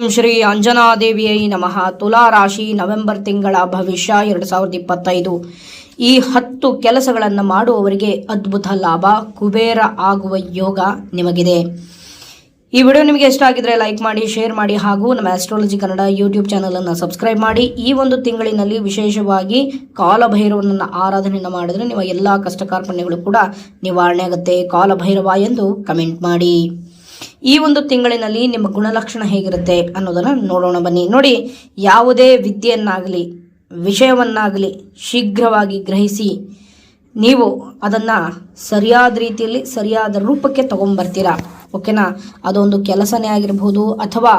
ಶ್ರೀ ಅಂಜನಾದೇವಿಯೈ ನಮಃ. ತುಲಾ ರಾಶಿ ನವೆಂಬರ್ ತಿಂಗಳ ಭವಿಷ್ಯ ಎರಡು ಸಾವಿರದ ಇಪ್ಪತ್ತೈದು. ಈ ಹತ್ತು ಕೆಲಸಗಳನ್ನು ಮಾಡುವವರಿಗೆ ಅದ್ಭುತ ಲಾಭ, ಕುಬೇರ ಆಗುವ ಯೋಗ ನಿಮಗಿದೆ. ಈ ವಿಡಿಯೋ ನಿಮಗೆ ಇಷ್ಟ ಆಗಿದ್ರೆ ಲೈಕ್ ಮಾಡಿ, ಶೇರ್ ಮಾಡಿ ಹಾಗೂ ನಮ್ಮ ಆಸ್ಟ್ರಾಲಜಿ ಕನ್ನಡ ಯೂಟ್ಯೂಬ್ ಚಾನಲನ್ನು ಸಬ್ಸ್ಕ್ರೈಬ್ ಮಾಡಿ. ಈ ಒಂದು ತಿಂಗಳಿನಲ್ಲಿ ವಿಶೇಷವಾಗಿ ಕಾಲಭೈರವನನ್ನ ಆರಾಧನೆಯನ್ನು ಮಾಡಿದ್ರೆ ನಿಮ್ಮ ಎಲ್ಲಾ ಕಷ್ಟ ಕಾರ್ಪಣ್ಯಗಳು ಕೂಡ ನಿವಾರಣೆ ಆಗುತ್ತೆ. ಕಾಲಭೈರವ ಎಂದು ಕಮೆಂಟ್ ಮಾಡಿ. ಈ ಒಂದು ತಿಂಗಳಿನಲ್ಲಿ ನಿಮ್ಮ ಗುಣಲಕ್ಷಣ ಹೇಗಿರುತ್ತೆ ಅನ್ನೋದನ್ನು ನೋಡೋಣ ಬನ್ನಿ. ನೋಡಿ, ಯಾವುದೇ ವಿದ್ಯೆಯನ್ನಾಗಲಿ, ವಿಷಯವನ್ನಾಗಲಿ ಶೀಘ್ರವಾಗಿ ಗ್ರಹಿಸಿ ನೀವು ಅದನ್ನು ಸರಿಯಾದ ರೀತಿಯಲ್ಲಿ, ಸರಿಯಾದ ರೂಪಕ್ಕೆ ತಗೊಂಬರ್ತೀರಾ ಓಕೆನಾ? ಅದೊಂದು ಕೆಲಸನೇ ಆಗಿರ್ಬೋದು ಅಥವಾ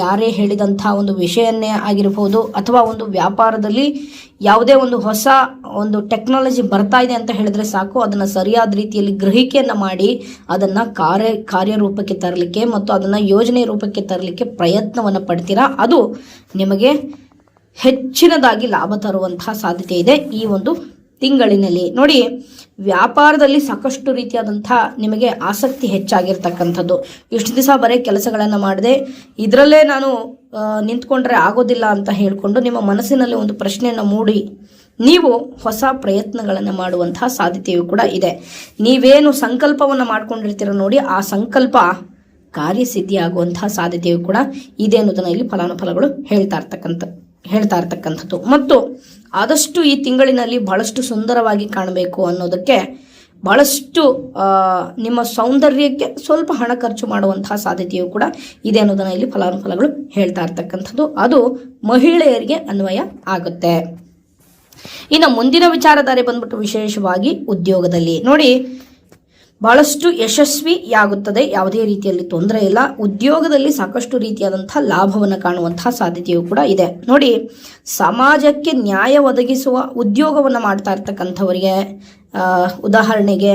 ಯಾರೇ ಹೇಳಿದಂಥ ಒಂದು ವಿಷಯನ್ನೇ ಆಗಿರ್ಬೋದು ಅಥವಾ ಒಂದು ವ್ಯಾಪಾರದಲ್ಲಿ ಯಾವುದೇ ಒಂದು ಹೊಸ ಒಂದು ಟೆಕ್ನಾಲಜಿ ಬರ್ತಾ ಇದೆ ಅಂತ ಹೇಳಿದ್ರೆ ಸಾಕು, ಅದನ್ನು ಸರಿಯಾದ ರೀತಿಯಲ್ಲಿ ಗ್ರಹಿಕೆಯನ್ನು ಮಾಡಿ ಅದನ್ನು ಕಾರ್ಯ, ಕಾರ್ಯರೂಪಕ್ಕೆ ತರಲಿಕ್ಕೆ ಮತ್ತು ಅದನ್ನು ಯೋಜನೆ ರೂಪಕ್ಕೆ ತರಲಿಕ್ಕೆ ಪ್ರಯತ್ನವನ್ನು ಪಡ್ತೀರಾ? ಅದು ನಿಮಗೆ ಹೆಚ್ಚಿನದಾಗಿ ಲಾಭ ತರುವಂತಹ ಸಾಧ್ಯತೆ ಇದೆ ಈ ಒಂದು ತಿಂಗಳಿನಲ್ಲಿ. ನೋಡಿ, ವ್ಯಾಪಾರದಲ್ಲಿ ಸಾಕಷ್ಟು ರೀತಿಯಾದಂಥ ನಿಮಗೆ ಆಸಕ್ತಿ ಹೆಚ್ಚಾಗಿರ್ತಕ್ಕಂಥದ್ದು. ಇಷ್ಟು ದಿವಸ ಬರೀ ಕೆಲಸಗಳನ್ನು ಮಾಡಿದೆ, ಇದರಲ್ಲೇ ನಾನು ನಿಂತ್ಕೊಂಡ್ರೆ ಆಗೋದಿಲ್ಲ ಅಂತ ಹೇಳಿಕೊಂಡು ನಿಮ್ಮ ಮನಸ್ಸಿನಲ್ಲಿ ಒಂದು ಪ್ರಶ್ನೆಯನ್ನು ಮೂಡಿ, ನೀವು ಹೊಸ ಪ್ರಯತ್ನಗಳನ್ನು ಮಾಡುವಂತಹ ಸಾಧ್ಯತೆಯೂ ಕೂಡ ಇದೆ. ನೀವೇನು ಸಂಕಲ್ಪವನ್ನು ಮಾಡ್ಕೊಂಡಿರ್ತೀರ ನೋಡಿ, ಆ ಸಂಕಲ್ಪ ಕಾರ್ಯಸಿದ್ಧಿಯಾಗುವಂತಹ ಸಾಧ್ಯತೆಯೂ ಕೂಡ ಇದೆ ಅನ್ನೋದನ್ನು ಇಲ್ಲಿ ಫಲಾನುಫಲಗಳು ಹೇಳ್ತಾ ಇರ್ತಕ್ಕಂಥ ಹೇಳ್ತಾ ಇರ್ತಕ್ಕಂಥದ್ದು. ಮತ್ತು ಆದಷ್ಟು ಈ ತಿಂಗಳಿನಲ್ಲಿ ಬಹಳಷ್ಟು ಸುಂದರವಾಗಿ ಕಾಣಬೇಕು ಅನ್ನೋದಕ್ಕೆ ಬಹಳಷ್ಟು ನಿಮ್ಮ ಸೌಂದರ್ಯಕ್ಕೆ ಸ್ವಲ್ಪ ಹಣ ಖರ್ಚು ಮಾಡುವಂತಹ ಸಾಧ್ಯತೆಯು ಕೂಡ ಇದೆ ಅನ್ನೋದನ್ನ ಇಲ್ಲಿ ಫಲಾನುಫಲಗಳು ಹೇಳ್ತಾ ಇರ್ತಕ್ಕಂಥದ್ದು. ಅದು ಮಹಿಳೆಯರಿಗೆ ಅನ್ವಯ ಆಗುತ್ತೆ. ಇನ್ನು ಮುಂದಿನ ವಿಚಾರಧಾರೆ ಬಂದ್ಬಿಟ್ಟು ವಿಶೇಷವಾಗಿ ಉದ್ಯೋಗದಲ್ಲಿ. ನೋಡಿ ಬಹಳಷ್ಟು ಯಶಸ್ವಿಯಾಗುತ್ತದೆ ಯಾವುದೇ ರೀತಿಯಲ್ಲಿ ತೊಂದರೆ ಇಲ್ಲ. ಉದ್ಯೋಗದಲ್ಲಿ ಸಾಕಷ್ಟು ರೀತಿಯಾದಂತಹ ಲಾಭವನ್ನು ಕಾಣುವಂತಹ ಸಾಧ್ಯತೆಯೂ ಕೂಡ ಇದೆ. ನೋಡಿ, ಸಮಾಜಕ್ಕೆ ನ್ಯಾಯ ಒದಗಿಸುವ ಉದ್ಯೋಗವನ್ನು ಮಾಡ್ತಾ ಇರ್ತಕ್ಕಂಥವರಿಗೆ ಉದಾಹರಣೆಗೆ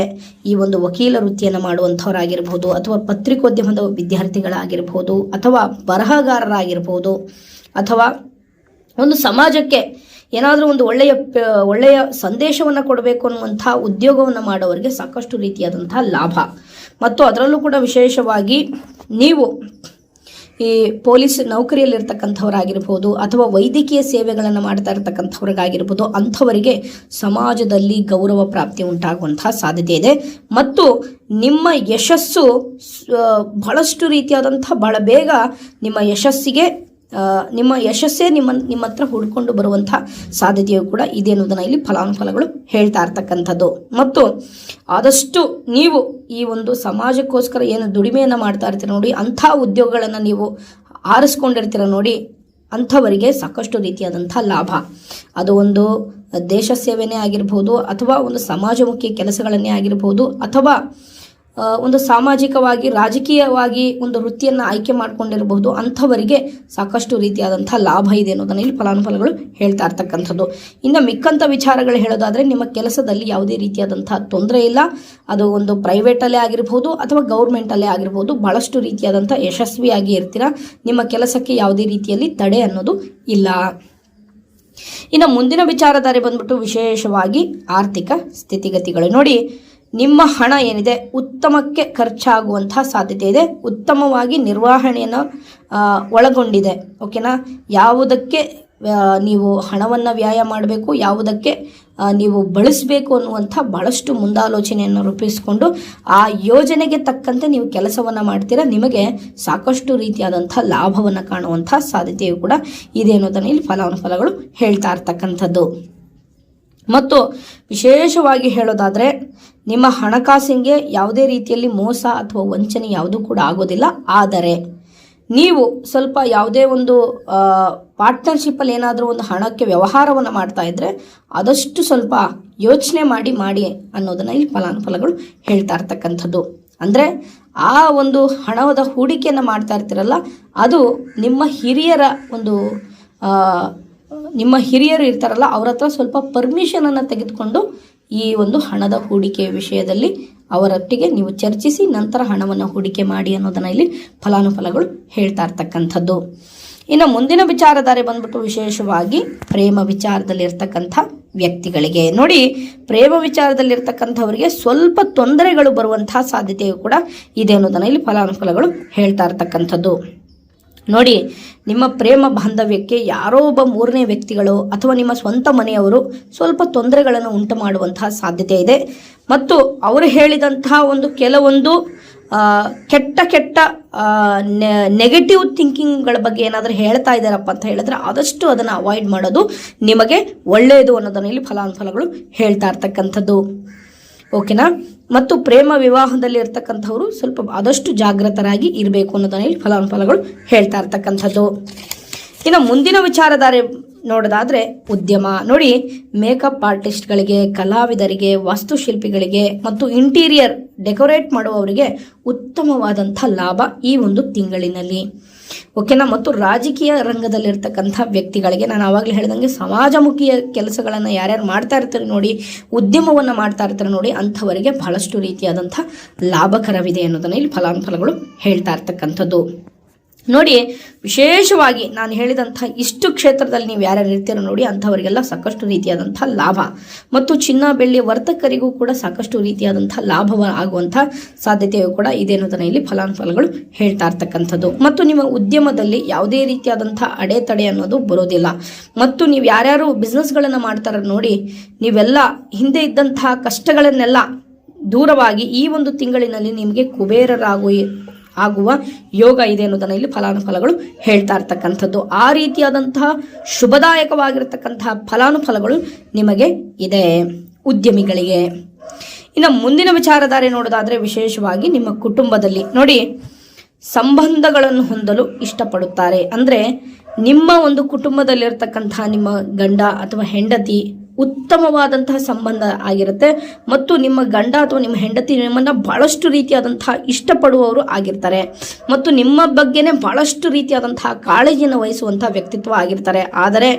ಈ ಒಂದು ವಕೀಲ ವೃತ್ತಿಯನ್ನು ಮಾಡುವಂಥವರಾಗಿರ್ಬೋದು, ಅಥವಾ ಪತ್ರಿಕೋದ್ಯಮದ ವಿದ್ಯಾರ್ಥಿಗಳಾಗಿರ್ಬೋದು, ಅಥವಾ ಬರಹಗಾರರಾಗಿರ್ಬೋದು, ಅಥವಾ ಒಂದು ಸಮಾಜಕ್ಕೆ ಏನಾದರೂ ಒಂದು ಒಳ್ಳೆಯ ಒಳ್ಳೆಯ ಸಂದೇಶವನ್ನು ಕೊಡಬೇಕು ಅನ್ನುವಂಥ ಉದ್ಯೋಗವನ್ನು ಮಾಡೋವರಿಗೆ ಸಾಕಷ್ಟು ರೀತಿಯಾದಂಥ ಲಾಭ. ಮತ್ತು ಅದರಲ್ಲೂ ಕೂಡ ವಿಶೇಷವಾಗಿ ನೀವು ಈ ಪೊಲೀಸ್ ನೌಕರಿಯಲ್ಲಿರ್ತಕ್ಕಂಥವರಾಗಿರ್ಬೋದು ಅಥವಾ ವೈದ್ಯಕೀಯ ಸೇವೆಗಳನ್ನು ಮಾಡ್ತಾ ಇರ್ತಕ್ಕಂಥವ್ರಿಗಾಗಿರ್ಬೋದು ಅಂಥವರಿಗೆ ಸಮಾಜದಲ್ಲಿ ಗೌರವ ಪ್ರಾಪ್ತಿ ಉಂಟಾಗುವಂತಹ ಸಾಧ್ಯತೆ ಇದೆ. ಮತ್ತು ನಿಮ್ಮ ಯಶಸ್ಸು ಬಹಳಷ್ಟು ರೀತಿಯಾದಂಥ ಬಹಳ ಬೇಗ ನಿಮ್ಮ ಯಶಸ್ಸಿಗೆ ನಿಮ್ಮ ಯಶಸ್ಸೇ ನಿಮ್ಮ ನಿಮ್ಮ ಹತ್ರ ಹುಡ್ಕೊಂಡು ಬರುವಂತಹ ಸಾಧ್ಯತೆಯು ಕೂಡ ಇದೆ ಅನ್ನೋದನ್ನ ಇಲ್ಲಿ ಫಲಾನುಫಲಗಳು ಹೇಳ್ತಾ ಇರ್ತಕ್ಕಂಥದ್ದು. ಮತ್ತು ಆದಷ್ಟು ನೀವು ಈ ಒಂದು ಸಮಾಜಕ್ಕೋಸ್ಕರ ಏನು ದುಡಿಮೆಯನ್ನು ಮಾಡ್ತಾ ಇರ್ತೀರ ನೋಡಿ, ಅಂಥ ಉದ್ಯೋಗಗಳನ್ನು ನೀವು ಆರಿಸ್ಕೊಂಡಿರ್ತೀರ ನೋಡಿ, ಅಂಥವರಿಗೆ ಸಾಕಷ್ಟು ರೀತಿಯಾದಂಥ ಲಾಭ. ಅದು ಒಂದು ದೇಶ ಸೇವೆನೇ ಆಗಿರ್ಬೋದು, ಅಥವಾ ಒಂದು ಸಮಾಜಮುಖಿ ಕೆಲಸಗಳನ್ನೇ ಆಗಿರ್ಬೋದು, ಅಥವಾ ಒಂದು ಸಾಮಾಜಿಕವಾಗಿ, ರಾಜಕೀಯವಾಗಿ ಒಂದು ವೃತ್ತಿಯನ್ನು ಆಯ್ಕೆ ಮಾಡಿಕೊಂಡಿರಬಹುದು ಅಂಥವರಿಗೆ ಸಾಕಷ್ಟು ರೀತಿಯಾದಂಥ ಲಾಭ ಇದೆ ಅನ್ನೋದನ್ನ ಇಲ್ಲಿ ಫಲಾನುಫಲಗಳು ಹೇಳ್ತಾ ಇರ್ತಕ್ಕಂಥದ್ದು. ಇನ್ನು ಮಿಕ್ಕಂಥ ವಿಚಾರಗಳು ಹೇಳೋದಾದ್ರೆ, ನಿಮ್ಮ ಕೆಲಸದಲ್ಲಿ ಯಾವುದೇ ರೀತಿಯಾದಂಥ ತೊಂದರೆ ಇಲ್ಲ. ಅದು ಒಂದು ಪ್ರೈವೇಟಲ್ಲೇ ಆಗಿರ್ಬೋದು ಅಥವಾ ಗೌರ್ಮೆಂಟಲ್ಲೇ ಆಗಿರ್ಬೋದು, ಬಹಳಷ್ಟು ರೀತಿಯಾದಂಥ ಯಶಸ್ವಿಯಾಗಿ ಇರ್ತೀರಾ. ನಿಮ್ಮ ಕೆಲಸಕ್ಕೆ ಯಾವುದೇ ರೀತಿಯಲ್ಲಿ ತಡೆ ಅನ್ನೋದು ಇಲ್ಲ. ಇನ್ನು ಮುಂದಿನ ವಿಚಾರಧಾರೆ ಬಂದ್ಬಿಟ್ಟು ವಿಶೇಷವಾಗಿ ಆರ್ಥಿಕ ಸ್ಥಿತಿಗತಿಗಳು. ನೋಡಿ ನಿಮ್ಮ ಹಣ ಏನಿದೆ ಉತ್ತಮಕ್ಕೆ ಖರ್ಚಾಗುವಂತಹ ಸಾಧ್ಯತೆ ಇದೆ. ಉತ್ತಮವಾಗಿ ನಿರ್ವಹಣೆಯನ್ನು ಒಳಗೊಂಡಿದೆ. ಓಕೆನಾ ಯಾವುದಕ್ಕೆ ನೀವು ಹಣವನ್ನು ವ್ಯಾಯ ಮಾಡಬೇಕು, ಯಾವುದಕ್ಕೆ ನೀವು ಬಳಸಬೇಕು ಅನ್ನುವಂಥ ಬಹಳಷ್ಟು ಮುಂದಾಲೋಚನೆಯನ್ನು ರೂಪಿಸಿಕೊಂಡು ಆ ಯೋಜನೆಗೆ ತಕ್ಕಂತೆ ನೀವು ಕೆಲಸವನ್ನು ಮಾಡ್ತೀರಾ, ನಿಮಗೆ ಸಾಕಷ್ಟು ರೀತಿಯಾದಂಥ ಲಾಭವನ್ನು ಕಾಣುವಂಥ ಸಾಧ್ಯತೆಯು ಕೂಡ ಇದೆ ಅನ್ನೋದನ್ನು ಇಲ್ಲಿ ಫಲಾನುಫಲಗಳು ಹೇಳ್ತಾ ಇರ್ತಕ್ಕಂಥದ್ದು. ಮತ್ತು ವಿಶೇಷವಾಗಿ ಹೇಳೋದಾದರೆ ನಿಮ್ಮ ಹಣಕಾಸಿಗೆ ಯಾವುದೇ ರೀತಿಯಲ್ಲಿ ಮೋಸ ಅಥವಾ ವಂಚನೆ ಯಾವುದೂ ಕೂಡ ಆಗೋದಿಲ್ಲ. ಆದರೆ ನೀವು ಸ್ವಲ್ಪ ಯಾವುದೇ ಒಂದು ಪಾರ್ಟ್ನರ್ಶಿಪ್ಪಲ್ಲಿ ಏನಾದರೂ ಒಂದು ಹಣಕ್ಕೆ ವ್ಯವಹಾರವನ್ನು ಮಾಡ್ತಾ ಇದ್ದರೆ ಆದಷ್ಟು ಸ್ವಲ್ಪ ಯೋಚನೆ ಮಾಡಿ ಮಾಡಿ ಅನ್ನೋದನ್ನು ಇಲ್ಲಿ ಫಲಾನುಫಲಗಳು ಹೇಳ್ತಾ ಇರ್ತಕ್ಕಂಥದ್ದು. ಅಂದರೆ ಆ ಒಂದು ಹಣದ ಹೂಡಿಕೆಯನ್ನು ಮಾಡ್ತಾ ಇರ್ತೀರಲ್ಲ, ಅದು ನಿಮ್ಮ ಹಿರಿಯರ ಒಂದು ನಿಮ್ಮ ಹಿರಿಯರು ಇರ್ತಾರಲ್ಲ, ಅವ್ರ ಹತ್ರ ಸ್ವಲ್ಪ ಪರ್ಮಿಷನನ್ನು ತೆಗೆದುಕೊಂಡು ಈ ಒಂದು ಹಣದ ಹೂಡಿಕೆ ವಿಷಯದಲ್ಲಿ ಅವರೊಟ್ಟಿಗೆ ನೀವು ಚರ್ಚಿಸಿ, ನಂತರ ಹಣವನ್ನು ಹೂಡಿಕೆ ಮಾಡಿ ಅನ್ನೋದನ್ನ ಇಲ್ಲಿ ಫಲಾನುಫಲಗಳು ಹೇಳ್ತಾ ಇರ್ತಕ್ಕಂಥದ್ದು. ಇನ್ನು ಮುಂದಿನ ವಿಚಾರಧಾರೆ ಬಂದ್ಬಿಟ್ಟು ವಿಶೇಷವಾಗಿ ಪ್ರೇಮ ವಿಚಾರದಲ್ಲಿ ಇರ್ತಕ್ಕಂಥ ವ್ಯಕ್ತಿಗಳಿಗೆ. ನೋಡಿ, ಪ್ರೇಮ ವಿಚಾರದಲ್ಲಿ ಇರ್ತಕ್ಕಂಥವರಿಗೆ ಸ್ವಲ್ಪ ತೊಂದರೆಗಳು ಬರುವಂತಹ ಸಾಧ್ಯತೆಯು ಕೂಡ ಇದೆ ಅನ್ನೋದನ್ನ ಇಲ್ಲಿ ಫಲಾನುಫಲಗಳು ಹೇಳ್ತಾ ಇರ್ತಕ್ಕಂಥದ್ದು. ನೋಡಿ, ನಿಮ್ಮ ಪ್ರೇಮ ಬಾಂಧವ್ಯಕ್ಕೆ ಯಾರೋ ಒಬ್ಬ ಮೂರನೇ ವ್ಯಕ್ತಿಗಳು ಅಥವಾ ನಿಮ್ಮ ಸ್ವಂತ ಮನೆಯವರು ಸ್ವಲ್ಪ ತೊಂದರೆಗಳನ್ನು ಉಂಟು ಮಾಡುವಂತಹ ಸಾಧ್ಯತೆ ಇದೆ. ಮತ್ತು ಅವರು ಹೇಳಿದಂತಹ ಒಂದು ಕೆಲವೊಂದು ಕೆಟ್ಟ ಕೆಟ್ಟ ನೆಗೆಟಿವ್ ಥಿಂಕಿಂಗ್ಗಳ ಬಗ್ಗೆ ಏನಾದರೂ ಹೇಳ್ತಾ ಇದ್ದಾರಪ್ಪ ಅಂತ ಹೇಳಿದ್ರೆ ಆದಷ್ಟು ಅದನ್ನು ಅವಾಯ್ಡ್ ಮಾಡೋದು ನಿಮಗೆ ಒಳ್ಳೆಯದು ಅನ್ನೋದನ್ನ ಇಲ್ಲಿ ಫಲಾನುಫಲಗಳು ಹೇಳ್ತಾ ಇರ್ತಕ್ಕಂಥದ್ದು. ಓಕೆನಾ ಮತ್ತು ಪ್ರೇಮ ವಿವಾಹದಲ್ಲಿ ಇರ್ತಕ್ಕಂಥವ್ರು ಸ್ವಲ್ಪ ಆದಷ್ಟು ಜಾಗೃತರಾಗಿ ಇರಬೇಕು ಅನ್ನೋದನ್ನ ಇಲ್ಲಿ ಫಲಾನುಫಲಗಳು ಹೇಳ್ತಾ ಇರ್ತಕ್ಕಂಥದ್ದು. ಇನ್ನು ಮುಂದಿನ ವಿಚಾರಧಾರೆ ನೋಡೋದಾದ್ರೆ ಉದ್ಯಮ. ನೋಡಿ ಮೇಕಪ್ ಆರ್ಟಿಸ್ಟ್ಗಳಿಗೆ ಕಲಾವಿದರಿಗೆ, ವಾಸ್ತುಶಿಲ್ಪಿಗಳಿಗೆ ಮತ್ತು ಇಂಟೀರಿಯರ್ ಡೆಕೋರೇಟ್ ಮಾಡುವವರಿಗೆ ಉತ್ತಮವಾದಂಥ ಲಾಭ ಈ ಒಂದು ತಿಂಗಳಿನಲ್ಲಿ. ಓಕೆನಾ ಮತ್ತು ರಾಜಕೀಯ ರಂಗದಲ್ಲಿರ್ತಕ್ಕಂಥ ವ್ಯಕ್ತಿಗಳಿಗೆ ನಾನು ಆವಾಗಲೇ ಹೇಳ್ದಂಗೆ ಸಮಾಜಮುಖಿಯ ಕೆಲಸಗಳನ್ನು ಯಾರ್ಯಾರು ಮಾಡ್ತಾ ಇರ್ತಾರೆ ನೋಡಿ, ಉದ್ಯಮವನ್ನು ಮಾಡ್ತಾ ಇರ್ತಾರೆ ನೋಡಿ, ಅಂಥವರಿಗೆ ಬಹಳಷ್ಟು ರೀತಿಯಾದಂಥ ಲಾಭಕರವಿದೆ ಅನ್ನೋದನ್ನು ಇಲ್ಲಿ ಫಲಾನುಫಲಗಳು ಹೇಳ್ತಾ ಇರ್ತಕ್ಕಂಥದ್ದು. ನೋಡಿ, ವಿಶೇಷವಾಗಿ ನಾನು ಹೇಳಿದಂಥ ಇಷ್ಟು ಕ್ಷೇತ್ರದಲ್ಲಿ ನೀವು ಯಾರ್ಯಾರು ಇರ್ತೀರೋ ನೋಡಿ, ಅಂಥವರಿಗೆಲ್ಲ ಸಾಕಷ್ಟು ರೀತಿಯಾದಂಥ ಲಾಭ. ಮತ್ತು ಚಿನ್ನ, ಬೆಳ್ಳಿ ವರ್ತಕರಿಗೂ ಕೂಡ ಸಾಕಷ್ಟು ರೀತಿಯಾದಂಥ ಲಾಭವ ಆಗುವಂಥ ಸಾಧ್ಯತೆಯು ಕೂಡ ಇದೆ ಅನ್ನೋದನ್ನು ಇಲ್ಲಿ ಫಲಾನುಫಲಗಳು ಹೇಳ್ತಾ ಇರ್ತಕ್ಕಂಥದ್ದು. ಮತ್ತು ನಿಮ್ಮ ಉದ್ಯಮದಲ್ಲಿ ಯಾವುದೇ ರೀತಿಯಾದಂಥ ಅಡೆತಡೆ ಅನ್ನೋದು ಬರೋದಿಲ್ಲ. ಮತ್ತು ನೀವು ಯಾರ್ಯಾರು ಬಿಸ್ನೆಸ್ಗಳನ್ನು ಮಾಡ್ತಾರ ನೋಡಿ, ನೀವೆಲ್ಲ ಹಿಂದೆ ಇದ್ದಂತಹ ಕಷ್ಟಗಳನ್ನೆಲ್ಲ ದೂರವಾಗಿ ಈ ಒಂದು ತಿಂಗಳಿನಲ್ಲಿ ನಿಮಗೆ ಕುಬೇರರಾಗುವ ಆಗುವ ಯೋಗ ಇದೆ ಅನ್ನೋದನ್ನು ಇಲ್ಲಿ ಫಲಾನುಫಲಗಳು ಹೇಳ್ತಾ ಇರ್ತಕ್ಕಂಥದ್ದು. ಆ ರೀತಿಯಾದಂತಹ ಶುಭದಾಯಕವಾಗಿರ್ತಕ್ಕಂತಹ ಫಲಾನುಫಲಗಳು ನಿಮಗೆ ಇದೆ. ಉದ್ಯಮಿಗಳಿಗೆ. ಇನ್ನು ಮುಂದಿನ ವಿಚಾರಧಾರೆ ನೋಡೋದಾದ್ರೆ ವಿಶೇಷವಾಗಿ ನಿಮ್ಮ ಕುಟುಂಬದಲ್ಲಿ. ನೋಡಿ, ಸಂಬಂಧಗಳನ್ನು ಹೊಂದಲು ಇಷ್ಟಪಡುತ್ತಾರೆ. ಅಂದರೆ ನಿಮ್ಮ ಒಂದು ಕುಟುಂಬದಲ್ಲಿರ್ತಕ್ಕಂಥ ನಿಮ್ಮ ಗಂಡ ಅಥವಾ ಹೆಂಡತಿ ಉತ್ತಮವಾದಂತಹ ಸಂಬಂಧ ಆಗಿರುತ್ತೆ. ಮತ್ತು ನಿಮ್ಮ ಗಂಡ ಅಥವಾ ನಿಮ್ಮ ಹೆಂಡತಿ ನಿಮ್ಮನ್ನು ಬಹಳಷ್ಟು ರೀತಿಯಾದಂತಹ ಇಷ್ಟಪಡುವವರು ಆಗಿರ್ತಾರೆ. ಮತ್ತು ನಿಮ್ಮ ಬಗ್ಗೆನೇ ಬಹಳಷ್ಟು ರೀತಿಯಾದಂತಹ ಕಾಳಜಿಯನ್ನು ವಹಿಸುವಂತಹ ವ್ಯಕ್ತಿತ್ವ ಆಗಿರ್ತಾರೆ. ಆದರೆ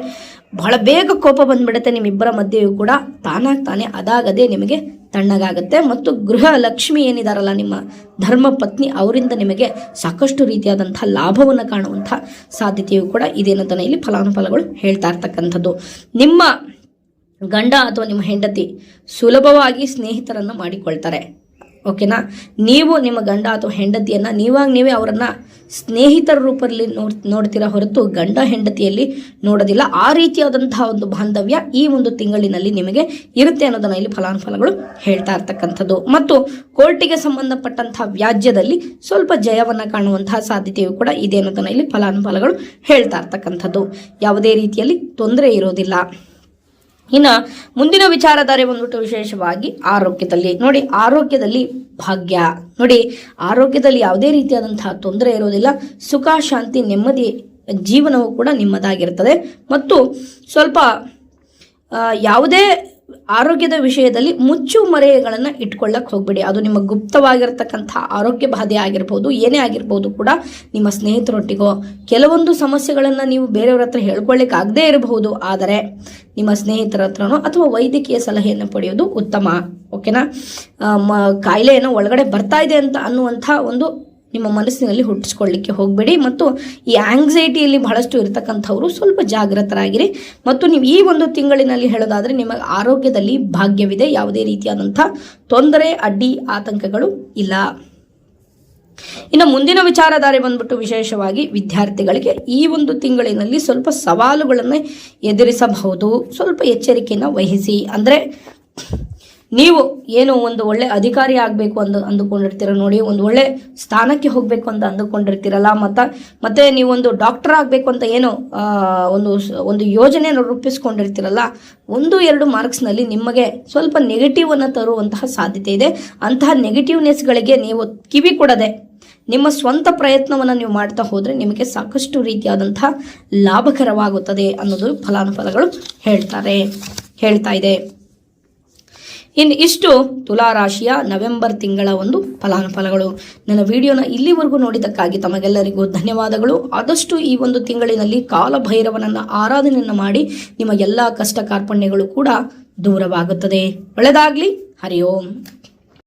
ಬಹಳ ಬೇಗ ಕೋಪ ಬಂದ್ಬಿಡುತ್ತೆ ನಿಮ್ಮಿಬ್ಬರ ಮಧ್ಯೆಯೂ ಕೂಡ. ತಾನಾಗಿ ತಾನೇ ಅದಾಗದೇ ನಿಮಗೆ ತಣ್ಣಗಾಗುತ್ತೆ. ಮತ್ತು ಗೃಹ ಲಕ್ಷ್ಮಿ ಏನಿದಾರಲ್ಲ, ನಿಮ್ಮ ಧರ್ಮ ಪತ್ನಿ, ಅವರಿಂದ ನಿಮಗೆ ಸಾಕಷ್ಟು ರೀತಿಯಾದಂಥ ಲಾಭವನ್ನು ಕಾಣುವಂಥ ಸಾಧ್ಯತೆಯು ಕೂಡ ಇದೆ ಅನ್ನೋದನ್ನ ಇಲ್ಲಿ ಫಲಾನುಫಲಗಳು ಹೇಳ್ತಾ ಇರ್ತಕ್ಕಂಥದ್ದು. ನಿಮ್ಮ ಗಂಡ ಅಥವಾ ನಿಮ್ಮ ಹೆಂಡತಿ ಸುಲಭವಾಗಿ ಸ್ನೇಹಿತರನ್ನು ಮಾಡಿಕೊಳ್ತಾರೆ. ಓಕೆನಾ? ನೀವು ನಿಮ್ಮ ಗಂಡ ಅಥವಾ ಹೆಂಡತಿಯನ್ನು ನೀವಾಗ ನೀವೇ ಅವರನ್ನು ಸ್ನೇಹಿತರ ರೂಪದಲ್ಲಿ ನೋಡ್, ನೋಡ್ತೀರಾ ಹೊರತು ಗಂಡ ಹೆಂಡತಿಯಲ್ಲಿ ನೋಡೋದಿಲ್ಲ. ಆ ರೀತಿಯಾದಂತಹ ಒಂದು ಬಾಂಧವ್ಯ ಈ ಒಂದು ತಿಂಗಳಿನಲ್ಲಿ ನಿಮಗೆ ಇರುತ್ತೆ ಅನ್ನೋದನ್ನ ಇಲ್ಲಿ ಫಲಾನುಫಲಗಳು ಹೇಳ್ತಾ ಇರ್ತಕ್ಕಂಥದ್ದು. ಮತ್ತು ಕೋರ್ಟಿಗೆ ಸಂಬಂಧಪಟ್ಟಂತಹ ವ್ಯಾಜ್ಯದಲ್ಲಿ ಸ್ವಲ್ಪ ಜಯವನ್ನು ಕಾಣುವಂತಹ ಸಾಧ್ಯತೆಯು ಕೂಡ ಇದೆ ಅನ್ನೋದನ್ನ ಇಲ್ಲಿ ಫಲಾನುಫಲಗಳು ಹೇಳ್ತಾ ಇರ್ತಕ್ಕಂಥದ್ದು. ಯಾವುದೇ ರೀತಿಯಲ್ಲಿ ತೊಂದರೆ ಇರೋದಿಲ್ಲ. ಇನ್ನು ಮುಂದಿನ ವಿಚಾರಧಾರೆ ಬಂದ್ಬಿಟ್ಟು ವಿಶೇಷವಾಗಿ ಆರೋಗ್ಯದಲ್ಲಿ ನೋಡಿ, ಆರೋಗ್ಯದಲ್ಲಿ ಭಾಗ್ಯ. ನೋಡಿ, ಆರೋಗ್ಯದಲ್ಲಿ ಯಾವುದೇ ರೀತಿಯಾದಂತಹ ತೊಂದರೆ ಇರೋದಿಲ್ಲ. ಸುಖ, ಶಾಂತಿ, ನೆಮ್ಮದಿ ಜೀವನವು ಕೂಡ ನಿಮ್ಮದಾಗಿರ್ತದೆ. ಮತ್ತು ಸ್ವಲ್ಪ ಯಾವುದೇ ಆರೋಗ್ಯದ ವಿಷಯದಲ್ಲಿ ಮುಚ್ಚು ಮರೆಗಳನ್ನು ಇಟ್ಕೊಳ್ಳಕ್ಕೆ ಹೋಗಬೇಡಿ. ಅದು ನಿಮ್ಮ ಗುಪ್ತವಾಗಿರ್ತಕ್ಕಂಥ ಆರೋಗ್ಯ ಬಾಧೆ ಆಗಿರ್ಬೋದು, ಏನೇ ಆಗಿರ್ಬೋದು ಕೂಡ ನಿಮ್ಮ ಸ್ನೇಹಿತರೊಟ್ಟಿಗೋ, ಕೆಲವೊಂದು ಸಮಸ್ಯೆಗಳನ್ನು ನೀವು ಬೇರೆಯವ್ರ ಹತ್ರ ಹೇಳ್ಕೊಳ್ಳಿಕ್ಕೆ ಇರಬಹುದು. ಆದರೆ ನಿಮ್ಮ ಸ್ನೇಹಿತರ ಹತ್ರನೋ ಅಥವಾ ವೈದ್ಯಕೀಯ ಸಲಹೆಯನ್ನು ಪಡೆಯೋದು ಉತ್ತಮ. ಓಕೆನಾ? ಕಾಯಿಲೆ ಏನೋ ಒಳಗಡೆ ಬರ್ತಾ ಇದೆ ಅಂತ ಅನ್ನುವಂಥ ಒಂದು ನಿಮ್ಮ ಮನಸ್ಸಿನಲ್ಲಿ ಹುಟ್ಟಿಸ್ಕೊಳ್ಳಿಕ್ಕೆ ಹೋಗಬೇಡಿ. ಮತ್ತು ಈ ಆಂಗ್ಸೈಟಿಯಲ್ಲಿ ಬಹಳಷ್ಟು ಇರತಕ್ಕಂಥವರು ಸ್ವಲ್ಪ ಜಾಗೃತರಾಗಿರಿ ಮತ್ತು ನೀವು ಈ ಒಂದು ತಿಂಗಳಿನಲ್ಲಿ ಹೇಳೋದಾದರೆ ನಿಮ್ಮ ಆರೋಗ್ಯದಲ್ಲಿ ಭಾಗ್ಯವಿದೆ. ಯಾವುದೇ ರೀತಿಯಾದಂಥ ತೊಂದರೆ, ಅಡ್ಡಿ, ಆತಂಕಗಳು ಇಲ್ಲ. ಇನ್ನು ಮುಂದಿನ ವಿಚಾರಧಾರೆ ಬಂದ್ಬಿಟ್ಟು ವಿಶೇಷವಾಗಿ ವಿದ್ಯಾರ್ಥಿಗಳಿಗೆ ಈ ಒಂದು ತಿಂಗಳಿನಲ್ಲಿ ಸ್ವಲ್ಪ ಸವಾಲುಗಳನ್ನು ಎದುರಿಸಬಹುದು. ಸ್ವಲ್ಪ ಎಚ್ಚರಿಕೆಯನ್ನು ವಹಿಸಿ. ಅಂದರೆ ನೀವು ಏನು ಒಂದು ಒಳ್ಳೆ ಅಧಿಕಾರಿ ಆಗಬೇಕು ಅಂದು ಅಂದುಕೊಂಡಿರ್ತೀರ ನೋಡಿ, ಒಂದು ಒಳ್ಳೆ ಸ್ಥಾನಕ್ಕೆ ಹೋಗಬೇಕು ಅಂತ ಅಂದುಕೊಂಡಿರ್ತೀರಲ್ಲ, ಮತ್ತು, ಮತ್ತೆ ನೀವು ಒಂದು ಡಾಕ್ಟರ್ ಆಗಬೇಕು ಅಂತ ಏನು ಒಂದು ಒಂದು ಯೋಜನೆಯನ್ನು ರೂಪಿಸ್ಕೊಂಡಿರ್ತೀರಲ್ಲ, ಒಂದು ಎರಡು ಮಾರ್ಕ್ಸ್ನಲ್ಲಿ ನಿಮಗೆ ಸ್ವಲ್ಪ ನೆಗೆಟಿವನ್ನು ತರುವಂತಹ ಸಾಧ್ಯತೆ ಇದೆ. ಅಂತಹ ನೆಗೆಟಿವ್ನೆಸ್ಗಳಿಗೆ ನೀವು ಕಿವಿ ಕೊಡದೆ, ನಿಮ್ಮ ಸ್ವಂತ ಪ್ರಯತ್ನವನ್ನು ನೀವು ಮಾಡ್ತಾ ಹೋದರೆ ನಿಮಗೆ ಸಾಕಷ್ಟು ರೀತಿಯಾದಂತಹ ಲಾಭಕರವಾಗುತ್ತದೆ ಅನ್ನೋದು ಫಲಾನುಫಲಗಳು ಹೇಳ್ತಾರೆ, ಹೇಳ್ತಾ ಇದೆ. ಇನ್ನು ಇಷ್ಟು ತುಲಾರಾಶಿಯ ನವೆಂಬರ್ ತಿಂಗಳ ಒಂದು ಫಲಾನುಫಲಗಳು. ನನ್ನ ವಿಡಿಯೋನ ಇಲ್ಲಿವರೆಗೂ ನೋಡಿದ್ದಕ್ಕಾಗಿ ತಮಗೆಲ್ಲರಿಗೂ ಧನ್ಯವಾದಗಳು. ಆದಷ್ಟು ಈ ಒಂದು ತಿಂಗಳಿನಲ್ಲಿ ಕಾಲಭೈರವನನ್ನ ಆರಾಧನೆಯನ್ನು ಮಾಡಿ ನಿಮ್ಮ ಎಲ್ಲ ಕಷ್ಟ ಕಾರ್ಪಣ್ಯಗಳು ಕೂಡ ದೂರವಾಗುತ್ತದೆ. ಒಳ್ಳೆದಾಗ್ಲಿ. ಹರಿ ಓಂ.